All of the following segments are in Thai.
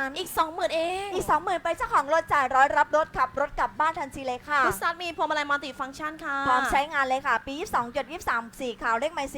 นั้นอีก 20,000 เองอีกสองหมื่นไปเจ้าของรถจ่ายร้อยรับรถขับรถกลับบ้านทันทีเลยค่ะ พุทซัสมีพวงมาลัยมัลติฟังก์ชันค่ะ พร้อมใช้งานเลยค่ะ ปี 22จุด23สีขาวเลขไมล์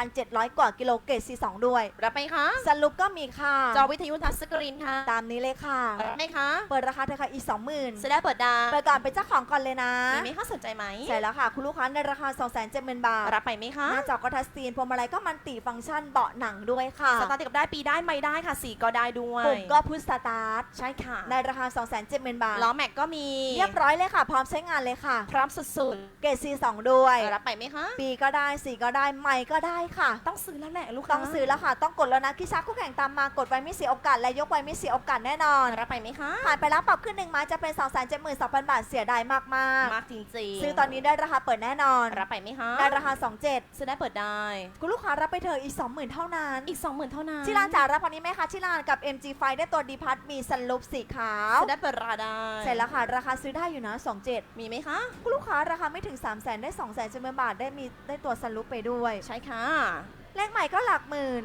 43,700 กว่ากิโลเกรด C2 ด้วย รับไหมคะสรุปก็มีค่ะจอวิทยุทัชสกรีนค่ะตามนี้เลยค่ะ รับไหมคะเปิดราคาเธอค่ะอีก 20,000จะได้เปิดดาวเปิดก่อนเป็นเจ้าของก่อนเลยนะมีไหมคะสนใจไหมใช่แล้วค่ะ คุณลูกค้าในราคา 270,000 บาท รับไปไหมคะหน้าจอก็ทัชสกรีนพวงมาลัยก็มันติฟังก์ชันเบาะหนังด้วยค่ะสตาร์ทติดกับได้ปีได้ไม่ได้ค่ะสีก็ได้ด้วย ปุ่มก็พุชสตาร์ทใช่ค่ะ ในราคา 270,000 บาท ล้อแม็กก็มี เรียบร้อยเลยค่ะ พร้อมใช้งานเลยค่ะ พร้อมสุดเกรด C2 ด้วย ๆ รับไปไหมคะ ปีก็ได้ สีก็ได้ใหม่ก็ได้ค่ะ ต้องซื้อแล้วแหละลูกค้าต้องซื้อแล้วค่ะ ต้องกดแล้วนะคิชาคู่แข่งตามมากดไว้ไม่เสียโอกาส และยกไว้ไม่เสียโอกาสแน่นอน รับไปไหมคะ ผ่านไปแล้วปรับขึ้นหนึ่งไม้จะเป็น 2 7 2 0 0 0 บาทเสียดายมากมากจริงๆๆซื้อตอนนี้ได้ราคาเปิดแน่นอนรับไปไหมคะได้ราคา 27ซื้อได้เปิดได้ คุณลูกค้ารับไปเถอะอีก 20,000 เท่านั้น อีก 20,000 เท่านั้นที่ร้านจ๋ารับวันนี้ไหมคะที่ร้านกับ MG ไฟได้ตัวดีพัทมีสันลุปสีขาวซื้อได้เปิดราได้เสร็จแล้วค่ะ ราคาซื้อได้อยู่นะ27 มีไหมคะ คุณลูกค้าราคาไม่ถึง 3 0 0 0 0 0ได้ 2 0 0 0 0 0บาทได้มีได้ตัวสันลุปไปด้วย ใช่ค่ะ เลขใหม่ก็หลักหมื่น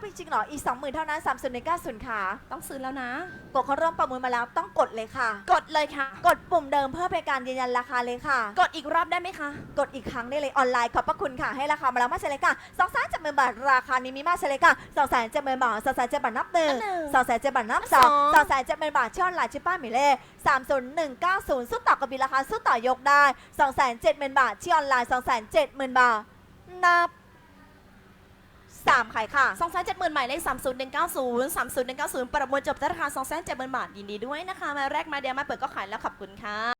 ไม่รับจริงๆหรอ อีก 20,000 เท่านั้น 3 0 1 9 0ค่ะต้องซื้อแล้วนะ กดเขาเริ่มประมูลมาแล้วต้องกดเลยค่ะ กดเลยค่ะ กดปุ่มเดิมเพื่อเป็นการยืนยันราคาเลยค่ะ กดอีกรอบได้ไหมคะ กดอีกครั้งได้เลยออนไลน์ขอบพระคุณค่ะ ให้ราคามาแล้วมาเฉลยค่ะสองแสนเจ็ดหมื่นบาทราคานี้มีมาเฉลยค่ะสองแสนเจ็ดหมื่นบาทสองแสนเจ็ดบาทนับหนึ่งนับหนึ่งสองแสนเจ็ดบาทนับสองนับสองสองแสนเจ็ดหมื่นบาทเชื่อออนไลน์ชื่อป้าหมีเล่สามศูนย์หนึ่งเก้าศูนย์สู้ต่อกับบินราคาสู้ต่อยกได้สองแสนเจ็ดหมื่นบาทชื่อออนไลน์สองแสนเจ็ดหมื่นบาทนับ สามขายค่ะ2 7 0 0 0 0หมายเลข30190 30190 ประมวลจบราคา2 7 0 0 0 0 บาทยินดีด้วยนะคะ มาแรกมาเดียวมาเปิดก็ขายแล้วขอบคุณค่ะ